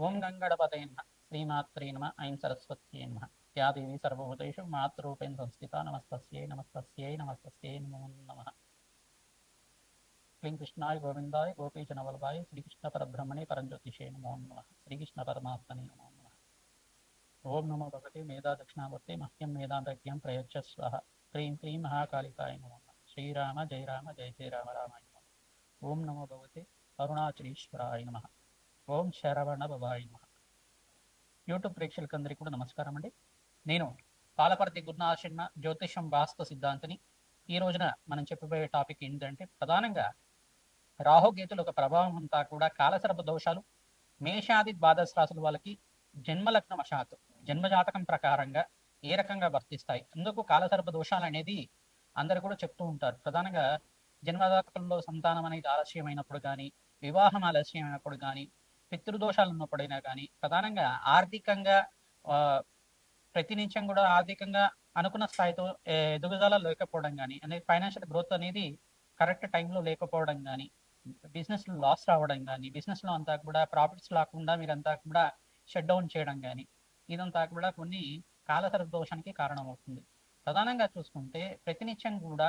ఓం గంగడపతే నమ. శ్రీమాత్రే నమ. ఐం సరస్వత్యే నమ. యా దేవి సర్వభూతేషు మాతృపేణ సంస్థిత నమస్తస్యై నమస్తస్యై నమస్తస్యై నమో నమ. క్లీం కృష్ణాయ గోవిందాయ గోపీచన వల్లభాయ శ్రీకృష్ణ పరబ్రహ్మణే పరంజ్యోతిషే నమో నమ. శ్రీకృష్ణ పరమాత్మనే నమో నమ. ఓం నమో భగవతి మేధా దక్షిణామూర్తి మహ్యం మేధాంతజ్ఞం ప్రయచ్చ స్వహ క్రీం క్రీం మహాకాళికాయ నమో నమ. శ్రీరామ జయ రామ జయ జయ రామ రామాయ నమః. ఓం నమో భగవతి అరుణాచలీశ్వరాయ నమ. ఓం శరవణ బాబాయ్ యూట్యూబ్ ప్రేక్షకులందరికీ కూడా నమస్కారం అండి. నేను పాలపర్తి గురునాశన్న జ్యోతిషం వాస్తు సిద్ధాంతిని. ఈ రోజున మనం చెప్పబోయే టాపిక్ ఏంటంటే ప్రధానంగా రాహుకేతుల ఒక ప్రభావం అంతా కూడా కాలసర్ప దోషాలు మేషాది ద్వాదశ రాసుల వాళ్ళకి జన్మలగ్న వశాత్ జన్మజాతకం ప్రకారంగా ఏ రకంగా వర్తిస్తాయి అందుకు కాలసర్ప దోషాలు అనేది అందరు కూడా చెప్తూ ఉంటారు. ప్రధానంగా జన్మజాతకంలో సంతానం అనేది ఆలస్యమైనప్పుడు కానీ వివాహం ఆలస్యమైనప్పుడు కానీ పితృదోషాలు ఉన్నప్పుడైనా కానీ ప్రధానంగా ఆర్థికంగా ఆ, నిమిషం కూడా ఆర్థికంగా అనుకున్న స్థాయితో ఎదుగుదల లేకపోవడం కానీ అనేది ఫైనాన్షియల్ గ్రోత్ అనేది కరెక్ట్ టైంలో లేకపోవడం కానీ బిజినెస్ లాస్ రావడం కానీ బిజినెస్లో అంతా కూడా ప్రాఫిట్స్ రాకుండా మీరంతా కూడా షట్ డౌన్ చేయడం కానీ ఇదంతా కూడా కొన్ని కాలసర దోషానికి కారణమవుతుంది. ప్రధానంగా చూసుకుంటే ప్రతినిత్యం కూడా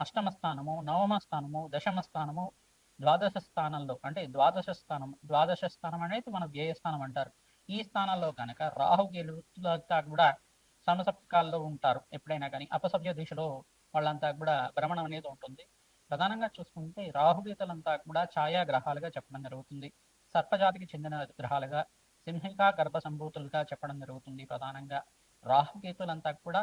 అష్టమ స్థానము నవమ స్థానము దశమ స్థానము ద్వాదశ స్థానంలో అంటే ద్వాదశ స్థానం ద్వాదశ స్థానం అనేది మన వ్యయ స్థానం అంటారు. ఈ స్థానాల్లో కనుక రాహు గెలుతా కూడా సమసప్తకాల్లో ఉంటారు. ఎప్పుడైనా కానీ అపసభ్య దిశలో వాళ్ళంతా కూడా భ్రమణం అనేది ఉంటుంది. ప్రధానంగా చూసుకుంటే రాహుగీతలంతా కూడా ఛాయా గ్రహాలుగా చెప్పడం జరుగుతుంది. సర్పజాతికి చెందిన గ్రహాలుగా సింహిక గర్భ సంభూతులుగా చెప్పడం జరుగుతుంది ప్రధానంగా. రాహుకేతులంతా కూడా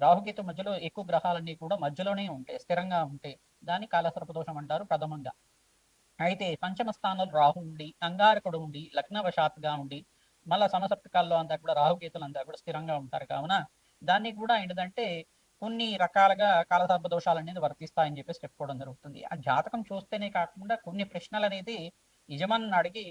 రాహుకేతు మధ్యలో ఎక్కువ గ్రహాలన్నీ కూడా మధ్యలోనే ఉంటాయి స్థిరంగా ఉంటాయి దాన్ని కాలసర్ప దోషం అంటారు ప్రథమంగా. అయితే పంచమ స్థానంలో రాహు ఉండి అంగారకుడు ఉండి లగ్నవశాత్గా ఉండి మళ్ళా సమసప్తకాల్లో అంతా కూడా రాహుకేతులు అంతా కూడా స్థిరంగా ఉంటారు కావున దాన్ని కూడా ఏంటంటే కొన్ని రకాలుగా కాలసర్ప దోషాలు అనేది వర్తిస్తాయని చెప్పేసి చెప్పుకోవడం జరుగుతుంది. ఆ జాతకం చూస్తేనే కాకుండా కొన్ని ప్రశ్నలు అనేది యజమాని అడిగి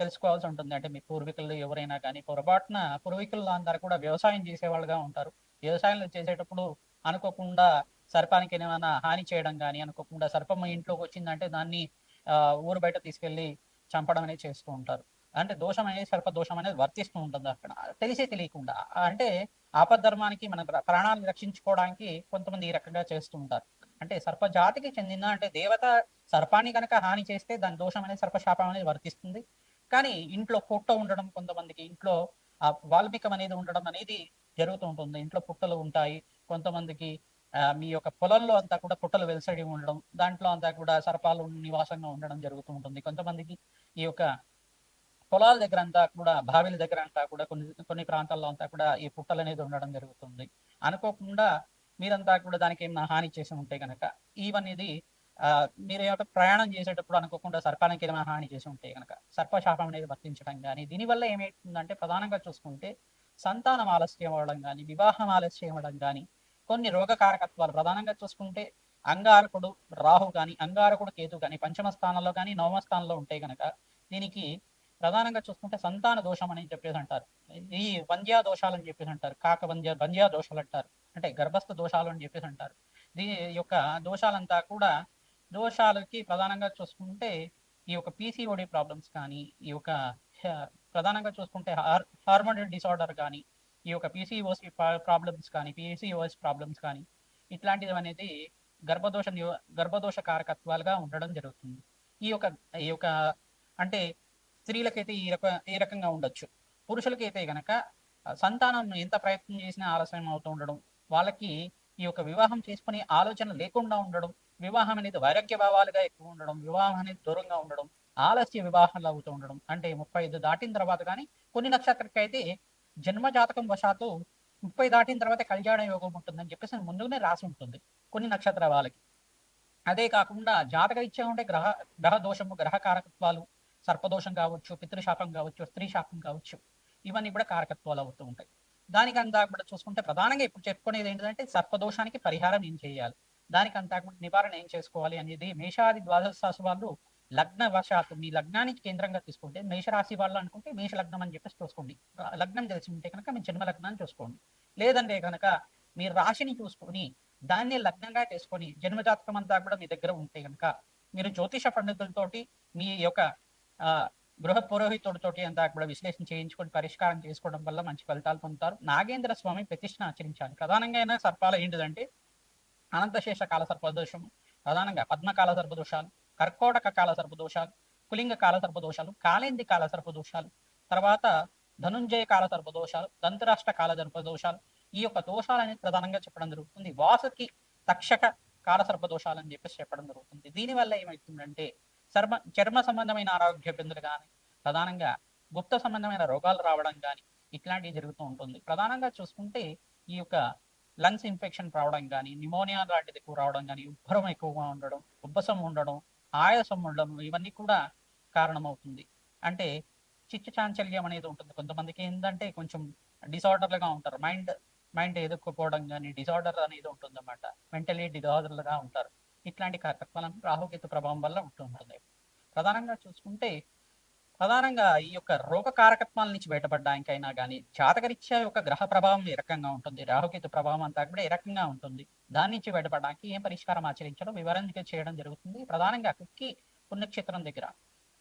తెలుసుకోవాల్సి ఉంటుంది. అంటే మీ పూర్వీకులు ఎవరైనా కానీ పొరపాటున పూర్వీకులు అందరూ కూడా వ్యవసాయం చేసేవాళ్ళుగా ఉంటారు. వ్యవసాయంలో చేసేటప్పుడు అనుకోకుండా సర్పానికి ఏమైనా హాని చేయడం కానీ అనుకోకుండా సర్పం ఇంట్లోకి వచ్చిందంటే దాన్ని ఆ, ఊరు బయట తీసుకెళ్ళి చంపడం అనేది చేస్తూ ఉంటారు. అంటే దోషం అనేది సర్ప దోషం అనేది వర్తిస్తూ ఉంటుంది అక్కడ. తెలిసే తెలియకుండా. అంటే ఆపద్ధర్మానికి మన ప్రాణాలను రక్షించుకోవడానికి కొంతమంది ఈ రకంగా చేస్తూ ఉంటారు. అంటే సర్ప జాతికి చెందిన అంటే దేవత సర్పాన్ని కనుక హాని చేస్తే దాని దోషం అనేది సర్పశాపం అనేది వర్తిస్తుంది. కానీ ఇంట్లో ఫోటో ఉండడం కొంతమందికి ఇంట్లో ఆ వాల్మీకం అనేది ఉండడం అనేది జరుగుతూ ఉంటుంది ఇంట్లో పుట్టలు ఉంటాయి. కొంతమందికి మీ యొక్క పొలంలో అంతా కూడా పుట్టలు వెలసడి ఉండడం దాంట్లో అంతా కూడా సర్పాలు నివాసంగా ఉండడం జరుగుతూ ఉంటుంది కొంతమందికి ఈ యొక్క పొలాల దగ్గర అంతా కూడా బావిల దగ్గర అంతా కూడా కొన్ని కొన్ని ప్రాంతాల్లో అంతా కూడా ఈ పుట్టలు అనేది ఉండడం జరుగుతుంది. అనుకోకుండా మీరంతా కూడా దానికి ఏమైనా హాని చేసి ఉంటే కనుక ఇవన్నీ ఆ, మీరు ఏమంటే ప్రయాణం చేసేటప్పుడు అనుకోకుండా సర్పానికి ఏమైనా హాని చేసి ఉంటే కనుక సర్పశాపం అనేది వర్తించడం కానీ దీనివల్ల ఏమవుతుందంటే ప్రధానంగా చూసుకుంటే సంతానం ఆలస్యం అవ్వడం కానీ వివాహం ఆలస్యం అవ్వడం కానీ కొన్ని రోగకారకత్వాలు ప్రధానంగా చూసుకుంటే అంగారకుడు రాహు కానీ అంగారకుడు కేతు కానీ పంచమ స్థానంలో కానీ నవమ స్థానంలో ఉంటే కనుక దీనికి ప్రధానంగా చూసుకుంటే సంతాన దోషం అని చెప్పేసి అంటారు. ఈ వంజ్యా దోషాలు అని చెప్పేసి అంటారు. కాక వంజ్య వంజ్యా దోషాలు అంటారు. అంటే గర్భస్థ దోషాలు అని చెప్పేసి అంటారు. దీని యొక్క దోషాలంతా కూడా దోషాలకి ప్రధానంగా చూసుకుంటే ఈ యొక్క పీసీఓడి ప్రాబ్లమ్స్ కానీ ఈ యొక్క ప్రధానంగా చూసుకుంటే హార్ హార్మోనల్ డిసార్డర్ కానీ ఈ యొక్క పీసీఓసి ప్రాబ్లమ్స్ కానీ పీసీఓఎస్ ప్రాబ్లమ్స్ కానీ ఇట్లాంటివి అనేది గర్భదోష గర్భదోష కారకత్వాలుగా ఉండడం జరుగుతుంది. ఈ యొక్క ఈ యొక్క అంటే స్త్రీలకైతే ఈ రక ఈ రకంగా ఉండొచ్చు. పురుషులకైతే గనక సంతానం ఎంత ప్రయత్నం చేసినా ఆలస్యం అవుతూ ఉండడం వాళ్ళకి ఈ యొక్క వివాహం చేసుకునే ఆలోచన లేకుండా ఉండడం వివాహం అనేది వైరాగ్య భావాలుగా ఎక్కువ ఉండడం వివాహం అనేది దూరంగా ఉండడం ఆలస్య వివాహాలు అవుతూ ఉండడం. అంటే ముప్పై ఐదు దాటిన తర్వాత కానీ కొన్ని నక్షత్రకి అయితే జన్మ జాతకం వశాత్తు ముప్పై దాటిన తర్వాత కళ్యాణ యోగం ఉంటుందని చెప్పేసి ముందుగానే రాసి ఉంటుంది కొన్ని నక్షత్ర వాళ్ళకి. అదే కాకుండా జాతక ఇచ్చే ఉంటే గ్రహ గ్రహ దోషము గ్రహ కారకత్వాలు సర్పదోషం కావచ్చు పితృశాపం కావచ్చు స్త్రీ శాపం కావచ్చు ఇవన్నీ కూడా కారకత్వాలు అవుతూ ఉంటాయి. దానికంతా కూడా చూసుకుంటే ప్రధానంగా ఇప్పుడు చెప్పుకునేది ఏంటంటే సర్పదోషానికి పరిహారం ఏం చేయాలి? దానికంతా కూడా నివారణ ఏం చేసుకోవాలి అనేది మేషాది ద్వాదశ రాశి వాళ్ళు లగ్న వశాత్తు మీ లగ్నానికి కేంద్రంగా తీసుకుంటే మేషరాశి వాళ్ళు అనుకుంటే మేష లగ్నం అని చెప్పేసి చూసుకోండి. లగ్నం తెలిసి ఉంటే కనుక మీ జన్మ లగ్నాన్ని చూసుకోండి. లేదంటే కనుక మీ రాశిని చూసుకొని దాన్ని లగ్నంగా చేసుకొని జన్మజాతకం అంతా కూడా మీ దగ్గర ఉంటే కనుక మీరు జ్యోతిష పండితులతోటి మీ యొక్క ఆ గృహ పురోహితుడితోటి అంతా కూడా విశ్లేషణ చేయించుకొని పరిష్కారం చేసుకోవడం వల్ల మంచి ఫలితాలు పొందుతారు. నాగేంద్ర స్వామి ప్రతిష్ఠను ఆచరించాలి. ప్రధానంగా అయినా సర్పాలు ఏంటిదంటే అనంతశేష కాల సర్పదోషం ప్రధానంగా పద్మకాల సర్పదోషాలు కర్కోటక కాల సర్పదోషాలు కులింగ కాల సర్పదోషాలు కాలేంది కాల సర్పదోషాలు తర్వాత ధనుంజయ కాల సర్పదోషాలు దంతరాష్ట్ర కాల సర్పదోషాలు ఈ యొక్క దోషాలని ప్రధానంగా చెప్పడం జరుగుతుంది. వాసుకి తక్షక కాల సర్పదోషాలు అని చెప్పేసి చెప్పడం జరుగుతుంది. దీనివల్ల ఏమవుతుందంటే చర్మ చర్మ సంబంధమైన ఆరోగ్య ఇబ్బందులు కానీ ప్రధానంగా గుప్త సంబంధమైన రోగాలు రావడం కానీ ఇట్లాంటివి జరుగుతూ ఉంటుంది. ప్రధానంగా చూసుకుంటే ఈ యొక్క లంగ్స్ ఇన్ఫెక్షన్ రావడం కానీ నిమోనియా లాంటిది ఎక్కువ రావడం కానీ ఉబ్బరం ఎక్కువగా ఉండడం ఉబ్బసం ఉండడం ఆయాసం ఉండడం ఇవన్నీ కూడా కారణమవుతుంది. అంటే చిత్త చాంచల్యం అనేది ఉంటుంది. కొంతమందికి ఏంటంటే కొంచెం డిసార్డర్లుగా ఉంటారు. మైండ్ మైండ్ ఎదుర్కోపోవడం కానీ డిసార్డర్ అనేది ఉంటుందన్నమాట. మెంటలీ డిసార్డర్లుగా ఉంటారు. ఇట్లాంటి కార్యక్రమాలను రాహుకేతు ప్రభావం వల్ల ఉంటుంటుంది. ప్రధానంగా చూసుకుంటే ప్రధానంగా ఈ యొక్క రోగ కారకత్వాల నుంచి బయటపడడానికైనా కానీ జాతకరీత్యా యొక్క గ్రహ ప్రభావం ఏ రకంగా ఉంటుంది రాహుకేతు ప్రభావం అంతా కూడా ఏ రకంగా ఉంటుంది దాని నుంచి బయటపడడానికి ఏం పరిష్కారం ఆచరించడం వివరంగా చేయడం జరుగుతుంది. ప్రధానంగా కుక్కి పుణ్యక్షేత్రం దగ్గర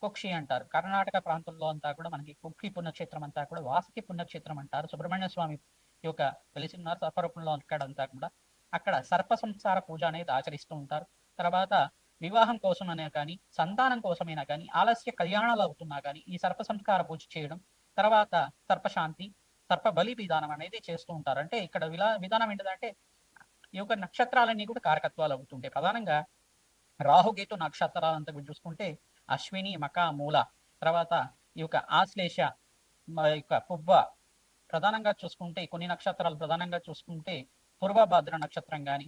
కుక్షి అంటారు. కర్ణాటక ప్రాంతంలో అంతా కూడా మనకి కుక్కి పుణ్యక్షేత్రం అంతా కూడా వాసుకి పుణ్యక్షేత్రం అంటారు. సుబ్రహ్మణ్య స్వామి యొక్క వెలిసి ఉన్నారు. సర్పరూపంలో అక్కడంతా కూడా. అక్కడ సర్ప సంసార పూజ అనేది ఆచరిస్తూ ఉంటారు. తర్వాత వివాహం కోసమైనా కానీ సంతానం కోసమైనా కానీ ఆలస్య కళ్యాణాలు అవుతున్నా కానీ ఈ సర్ప సంస్కార పూజ చేయడం తర్వాత సర్పశాంతి సర్ప బలి విధానం అనేది చేస్తూ ఉంటారు. అంటే ఇక్కడ విలా విధానం ఏంటంటే ఈ యొక్క నక్షత్రాలన్నీ కూడా కారకత్వాలు అవుతుంటాయి ప్రధానంగా రాహుకేతు నక్షత్రాలంతా కూడా చూసుకుంటే అశ్విని మక మూల తర్వాత ఈ యొక్క ఆశ్లేష యొక్క పువ్వ ప్రధానంగా చూసుకుంటే కొన్ని నక్షత్రాలు ప్రధానంగా చూసుకుంటే పూర్వభద్ర నక్షత్రం కానీ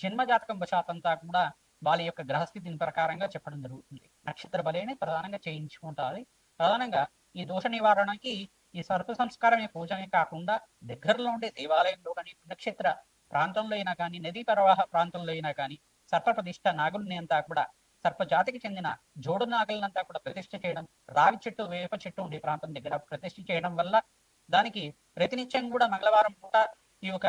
జన్మ జాతకం వశాతంతా కూడా వాళ్ళ యొక్క గ్రహస్థితిని ప్రకారంగా చెప్పడం జరుగుతుంది. నక్షత్ర బలిని ప్రధానంగా చేయించుకుంటారు. ప్రధానంగా ఈ దోష నివారణకి ఈ సర్ప సంస్కారమే పూజనే కాకుండా దగ్గరలో ఉండే దేవాలయంలో కానీ పుణ్యక్షేత్ర ప్రాంతంలో అయినా కానీ నదీ ప్రవాహ ప్రాంతంలో అయినా కానీ సర్ప ప్రతిష్ట నాగుల్ని అంతా కూడా సర్ప జాతికి చెందిన జోడు నాగులనంతా కూడా ప్రతిష్ఠ చేయడం రావి చెట్టు వేప చెట్టు ఉండే ప్రాంతం దగ్గర ప్రతిష్ఠ చేయడం వల్ల దానికి ప్రతినిత్యం కూడా మంగళవారం పూట ఈ యొక్క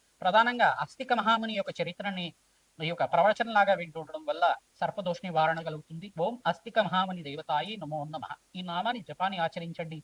ప్రధానంగా అస్తిక మహాముని యొక్క చరిత్రని ఈ యొక్క ప్రవచనలాగా వింటుండడం వల్ల సర్పదోష నివారణ కలుగుతుంది. ఓం అస్తిక మహాముని దేవతాయి నమో నమ. ఈ నామాన్ని జపాన్ని ఆచరించండి.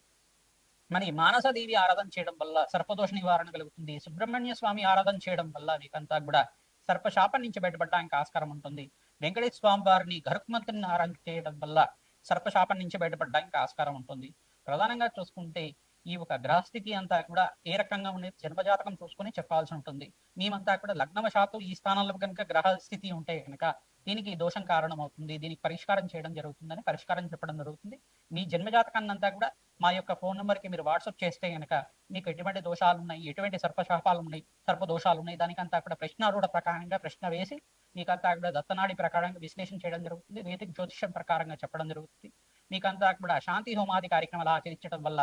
మరి మానసదేవి ఆరాధన చేయడం వల్ల సర్పదోష నివారణ కలుగుతుంది. సుబ్రహ్మణ్య స్వామి ఆరాధన చేయడం వల్ల మీకంతా కూడా సర్పశాపం నుంచి బయటపడడానికి ఆస్కారం ఉంటుంది. వెంకటేశ్వర స్వామి వారిని గరుక్మంతుని ఆరాధన చేయడం వల్ల సర్పశాపం నుంచి బయటపడడానికి ఆస్కారం ఉంటుంది. ప్రధానంగా చూసుకుంటే ఈ ఒక గ్రహస్థితి అంతా కూడా ఏ రకంగా ఉండేది జన్మజాతకం చూసుకొని చెప్పాల్సి ఉంటుంది. మేమంతా కూడా లగ్నవశాత్తు ఈ స్థానంలో కనుక గ్రహ స్థితి ఉంటే కనుక దీనికి దోషం కారణం అవుతుంది దీనికి పరిష్కారం చేయడం జరుగుతుందని పరిష్కారం చెప్పడం జరుగుతుంది. మీ జన్మజాతకాన్ని అంతా కూడా మా యొక్క ఫోన్ నెంబర్కి మీరు వాట్సాప్ చేస్తే గనక మీకు ఎటువంటి దోషాలు ఉన్నాయి ఎటువంటి సర్పశాపాలు ఉన్నాయి సర్ప దోషాలు ఉన్నాయి దానికంతా కూడా ప్రశ్నారూఢ ప్రకారంగా ప్రశ్న వేసి మీకంతా కూడా దత్తనాడి ప్రకారంగా విశ్లేషణ చేయడం జరుగుతుంది. వేదిక జ్యోతిషం ప్రకారంగా చెప్పడం జరుగుతుంది. మీకంతా కూడా శాంతి హోమాది కార్యక్రమాలు ఆచరించడం వల్ల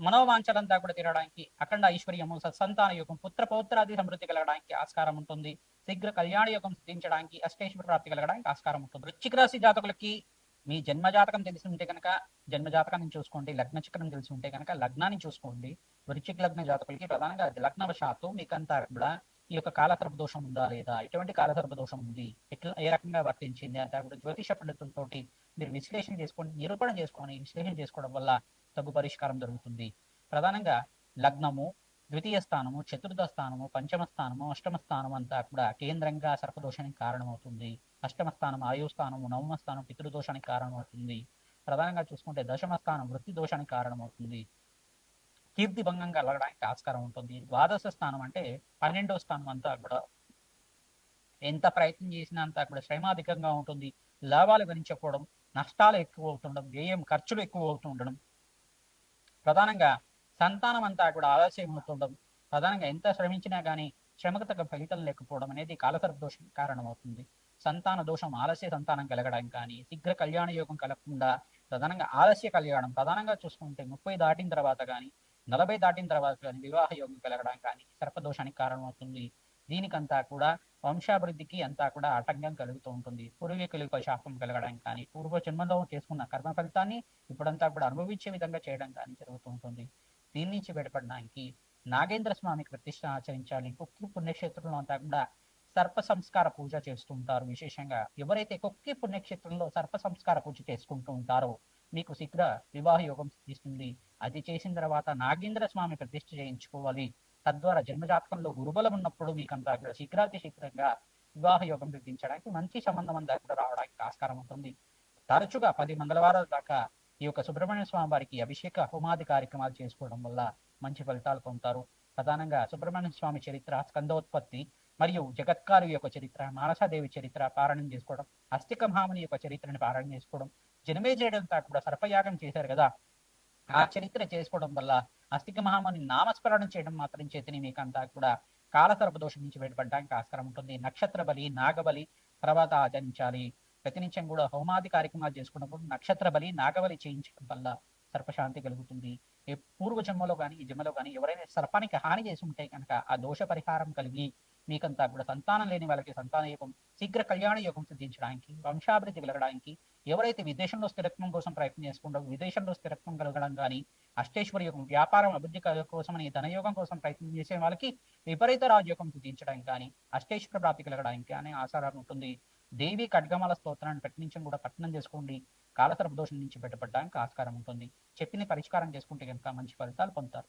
మనోవాంఛలంతా కూడా తీరడానికి అఖండ ఐశ్వర్యము సత్సంతాన యోగం పుత్ర పౌత్రాది సమృద్ధి కలగడానికి ఆస్కారం ఉంటుంది. శీఘ్ర కళ్యాణ యోగం సిద్ధించడానికి అష్టేశ్వర ప్రాప్తి కలగడానికి ఆస్కారం ఉంటుంది. వృశ్చిక రాశి జాతకులకి మీ జన్మ జాతకం తెలిసి ఉంటే కనుక జన్మ జాతకాన్ని చూసుకోండి లగ్న చక్రం తెలిసి ఉంటే కనుక లగ్నాన్ని చూసుకోండి. వృశ్చిక లగ్న జాతకులకి ప్రధానంగా లగ్నవశాత్తు మీకంతా కూడా ఈ యొక్క కాలసర్ప దోషం ఉందా లేదా ఎటువంటి కాలసర్ప దోషం ఉంది ఎట్లా ఏ రకంగా వర్తించింది అంతా కూడా జ్యోతిష పండితులతోటి మీరు విశ్లేషణ చేసుకోండి నిరూపణ చేసుకొని విశ్లేషణ చేసుకోవడం వల్ల తగు పరిష్కారం దొరుకుతుంది. ప్రధానంగా లగ్నము ద్వితీయ స్థానము చతుర్థ స్థానము పంచమ స్థానము అష్టమ స్థానం అంతా కూడా కేంద్రంగా సర్పదోషానికి కారణమవుతుంది. అష్టమ స్థానం ఆయు స్థానము నవమ స్థానం పితృదోషానికి కారణమవుతుంది. ప్రధానంగా చూసుకుంటే దశమ స్థానం వృత్తి దోషానికి కారణమవుతుంది. కీర్తి భంగం కలగడానికి ఆస్కారం ఉంటుంది. ద్వాదశ స్థానం అంటే పన్నెండవ స్థానం అంతా కూడా. ఎంత ప్రయత్నం చేసినా అంతా కూడా శ్రమ అధికంగా ఉంటుంది. లాభాలు గణించకపోవడం నష్టాలు ఎక్కువ అవుతుండడం వ్యయం ఖర్చులు ఎక్కువ అవుతుండడం ప్రధానంగా సంతానం అంతా కూడా ఆలస్యం అవుతుండడం ప్రధానంగా ఎంత శ్రమించినా కానీ శ్రమకు తగ్గ ఫలితం లేకపోవడం అనేది కాలసర్ప దోషం కారణమవుతుంది. సంతాన దోషం ఆలస్య సంతానం కలగడం కానీ శీఘ్ర కళ్యాణ యోగం కలగకుండా ప్రధానంగా ఆలస్య కళ్యాణం ప్రధానంగా చూసుకుంటే ముప్పై దాటిన తర్వాత కానీ నలభై దాటిన తర్వాత కానీ వివాహ యోగం కలగడం కానీ సర్పదోషానికి కారణమవుతుంది. దీనికంతా కూడా వంశాభివృద్ధికి అంతా కూడా ఆటంకం కలుగుతూ ఉంటుంది. పూర్వీకులకు శాపం కలగడం కానీ పూర్వ జన్మలో చేసుకున్న కర్మ ఫలితాన్ని ఇప్పుడంతా కూడా అనుభవించే విధంగా చేయడం కానీ జరుగుతూ ఉంటుంది. దీని నుంచి బయటపడడానికి నాగేంద్ర స్వామికి ప్రతిష్ట ఆచరించాలి. కుక్కి పుణ్యక్షేత్రంలో అంతా కూడా సర్ప సంస్కార పూజ చేస్తూ ఉంటారు. విశేషంగా ఎవరైతే కుక్కి పుణ్యక్షేత్రంలో సర్ప సంస్కార పూజ చేసుకుంటూ ఉంటారో మీకు శీఘ్ర వివాహ యోగం సిద్ధిస్తుంది. అది చేసిన తర్వాత నాగేంద్ర స్వామి ప్రతిష్ట చేయించుకోవాలి. తద్వారా జన్మజాతకంలో గురుబలం ఉన్నప్పుడు మీకు కూడా శీఘ్రాతి శీఘ్రంగా వివాహ యోగం విధించడానికి మంచి సంబంధం అంతా కూడా రావడానికి ఆస్కారం ఉంటుంది. తరచుగా పది మంగళవారాల దాకా ఈ యొక్క సుబ్రహ్మణ్య స్వామి వారికి అభిషేక హోమాది కార్యక్రమాలు చేసుకోవడం వల్ల మంచి ఫలితాలు పొందుతారు. ప్రధానంగా సుబ్రహ్మణ్య స్వామి చరిత్ర స్కందోత్పత్తి మరియు జగత్కారు యొక్క చరిత్ర మానసాదేవి చరిత్ర పారాయణం చేసుకోవడం అస్థిక మహాముని యొక్క చరిత్రని పారాయణం చేసుకోవడం జనమేజయుడంతా కూడా సర్పయాగం చేశారు కదా. ఆ చరిత్ర చేసుకోవడం వల్ల అస్థిక మహాముని నామస్మరణం చేయడం మాత్రం చేతిని మీకంతా కూడా కాలసర్ప దోషం నుంచి బయటపడడానికి ఆస్కారం ఉంటుంది. నక్షత్ర బలి నాగబలి తర్వాత ఆచరించాలి. ప్రతినిత్యం కూడా హోమాది కార్యక్రమాలు చేసుకున్నప్పుడు నక్షత్ర బలి నాగబలి చేయించడం వల్ల సర్పశాంతి కలుగుతుంది. ఏ పూర్వ జన్మలో కానీ ఈ జన్మలో కానీ ఎవరైనా సర్పానికి హాని చేసి ఉంటే కనుక ఆ దోష పరిహారం కలిగి మీకంతా కూడా సంతానం లేని వాళ్ళకి సంతాన యోగం శీఘ్ర కళ్యాణ యోగం సిద్ధించడానికి వంశాభివృద్ధి వెలగడానికి ఎవరైతే విదేశంలో స్థిరత్వం కోసం ప్రయత్నం చేసుకుంటారో విదేశంలో స్థిరత్వం కలగడం కానీ అష్టేశ్వర యోగం వ్యాపారం అభివృద్ధి కోసమని ధనయోగం కోసం ప్రయత్నం చేసే వాళ్ళకి విపరీత రాజయోగం సిద్ధించడానికి కానీ అష్టేశ్వర ప్రాప్తి కలగడానికి కానీ ఆసారం ఉంటుంది. దేవి ఖడ్గమాల స్తోత్రాన్ని ప్రకటించడం కూడా పట్టణం చేసుకోండి. కాలసర్ప దోషం నుంచి బయటపడడానికి ఆస్కారం ఉంటుంది. చెప్పిన పరిష్కారం చేసుకుంటే కనుక మంచి ఫలితాలు పొందుతారు.